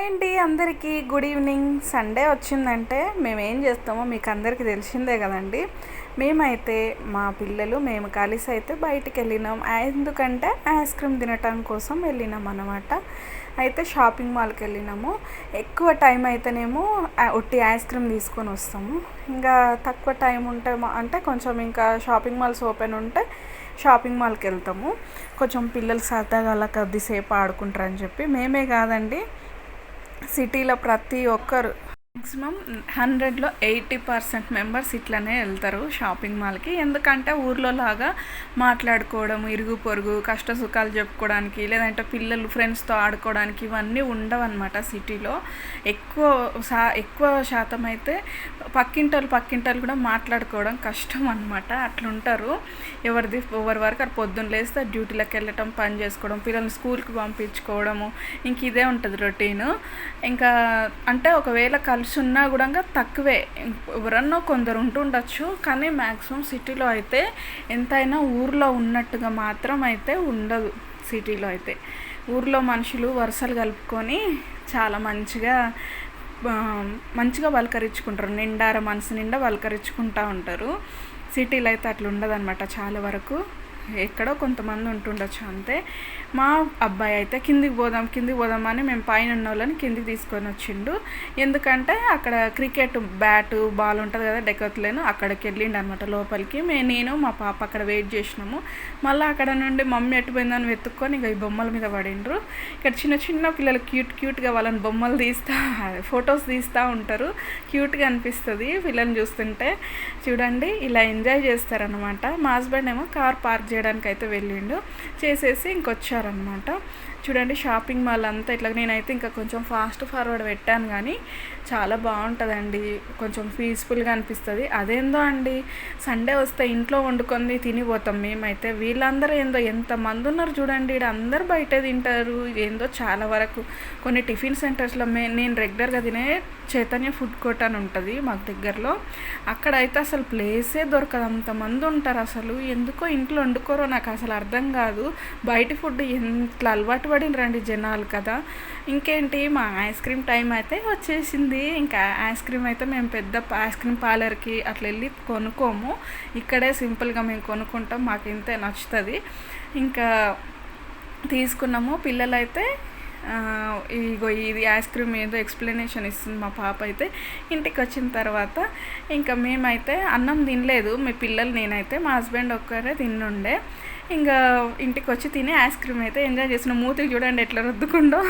ఏంటి అందరికీ good evening. Sunday వచ్చిందంటే మేము ఏం చేస్తామో మీకు అందరికీ తెలిసిందే కదండి. మేమైతే మా పిల్లలు మేము కలిసి అయితే బయటికి వెళ్ళినాం. ఎందుకంటే ఐస్ క్రీమ్ తినటం కోసం వెళ్ళినాం అనమాట అయితే షాపింగ్ మాల్కి వెళ్ళినాము. ఎక్కువ టైం అయితేనేమో ఒట్టి ఐస్ క్రీమ్ తీసుకొని వస్తాము. ఇంకా తక్కువ టైం ఉంటే అంటే కొంచెం ఇంకా షాపింగ్ మాల్స్ ఓపెన్ ఉంటే షాపింగ్ మాల్కి వెళ్తాము. కొంచెం పిల్లలు సరదాగా అలా కొద్దిసేపు ఆడుకుంటారని చెప్పి మేమే కాదండి సిటీలో ప్రతి ఒక్కరు మ్యాక్సిమం హండ్రెడ్లో ఎయిటీ పర్సెంట్ మెంబర్స్ ఇట్లనే వెళ్తారు షాపింగ్ మాల్కి. ఎందుకంటే ఊర్లో లాగా మాట్లాడుకోవడం ఇరుగు పొరుగు కష్ట సుఖాలు చెప్పుకోవడానికి లేదంటే పిల్లలు ఫ్రెండ్స్తో ఆడుకోవడానికి ఇవన్నీ ఉండవు అనమాట సిటీలో. ఎక్కువ సా ఎక్కువ శాతం అయితే పక్కింటలు పక్కింటలు కూడా మాట్లాడుకోవడం కష్టం అనమాట అట్లుంటారు. ఎవరిది ఎవరి వరకు అది పొద్దున్న లేస్తే డ్యూటీలకు వెళ్ళటం పని చేసుకోవడం పిల్లల్ని స్కూల్కి పంపించుకోవడము ఇంక ఇదే ఉంటుంది రొటీన్. ఇంకా అంటే ఒకవేళ కలిసి ఉన్నా కూడా తక్కువే. ఎవరన్నా కొందరు ఉంటుండొచ్చు కానీ మ్యాక్సిమం సిటీలో అయితే ఎంతైనా ఊర్లో ఉన్నట్టుగా మాత్రం అయితే ఉండదు సిటీలో అయితే. ఊర్లో మనుషులు వరుసలు కలుపుకొని చాలా మంచిగా మంచిగా పలకరించుకుంటారు. నిండార మనసు నిండా పలకరించుకుంటూ ఉంటారు. సిటీలో అయితే అట్లా ఉండదన్నమాట చాలా వరకు. ఎక్కడో కొంతమంది ఉంటుండొచ్చు అంతే. మా అబ్బాయి అయితే కిందికి పోదాం కిందికి పోదాం అని మేము పైన ఉన్న వాళ్ళని కిందికి తీసుకొని వచ్చిండు. ఎందుకంటే అక్కడ క్రికెట్ బ్యాట్ బాల్ ఉంటుంది కదా డెకత్లేను అక్కడికి వెళ్ళిండు అనమాట లోపలికి. మే నేను మా పాప అక్కడ వెయిట్ చేసినాము. మళ్ళీ అక్కడ నుండి మమ్మీ ఎట్టుపోయిందని వెతుక్కొని ఇక ఈ బొమ్మల మీద పడిండ్రు. ఇక్కడ చిన్న చిన్న పిల్లలు క్యూట్ క్యూట్గా వాళ్ళని బొమ్మలు తీస్తా ఫొటోస్ తీస్తూ ఉంటారు. క్యూట్గా అనిపిస్తుంది పిల్లల్ని చూస్తుంటే. చూడండి ఇలా ఎంజాయ్ చేస్తారనమాట మా హస్బెండ్ ఏమో కార్ పార్క్ చేయడానికి అయితే వెళ్ళిండు. చేసేసి ఇంకొచ్చారనమాట చూడండి షాపింగ్ మాల్ అంతా ఇట్లా నేనైతే ఇంకా కొంచెం ఫాస్ట్ ఫార్వర్డ్ పెట్టాను కానీ చాలా బాగుంటుందండి. కొంచెం పీస్ఫుల్గా అనిపిస్తుంది. అదేందో అండి సండే వస్తే ఇంట్లో వండుకొని తినిపోతాం మేమైతే. వీళ్ళందరూ ఏందో ఎంతమంది ఉన్నారు చూడండి ఇక్కడ అందరు బయట తింటారు. ఏందో చాలా వరకు కొన్ని టిఫిన్ సెంటర్స్లో మే నేను రెగ్యులర్గా తినే చైతన్య ఫుడ్ కోర్ట్ అని ఉంటుంది మాకు దగ్గరలో. అక్కడ అయితే అసలు ప్లేసే దొరకదు. అంతమంది ఉంటారు అసలు. ఎందుకో ఇంట్లో వండుకోరో నాకు అసలు అర్థం కాదు. బయట ఫుడ్ ఎంత అలవాటు రండి జనాలు కదా. ఇంకేంటి మా ఐస్ క్రీమ్ టైం అయితే వచ్చేసింది. ఇంకా ఐస్ క్రీమ్ అయితే మేము పెద్ద ఐస్ క్రీమ్ పార్లర్కి అట్లా వెళ్ళి కొనుక్కోము. ఇక్కడే సింపుల్గా మేము కొనుక్కుంటాం. మాకు ఇంతే నచ్చుతుంది. ఇంకా తీసుకున్నాము. పిల్లలైతే ఇగో ఇది ఐస్ క్రీమ్ ఏదో ఎక్స్ప్లెనేషన్ ఇస్తుంది మా పాప అయితే. ఇంటికి వచ్చిన తర్వాత ఇంకా మేమైతే అన్నం తినలేదు. మీ పిల్లలు నేనైతే మా హస్బెండ్ ఒక్కరే తిన్నుండే ఇంకా ఇంటికి వచ్చి తిని ఐస్ క్రీమ్ అయితే ఎంజాయ్ చేసిన మూతికి చూడండి ఎట్లా రుద్దుకుండో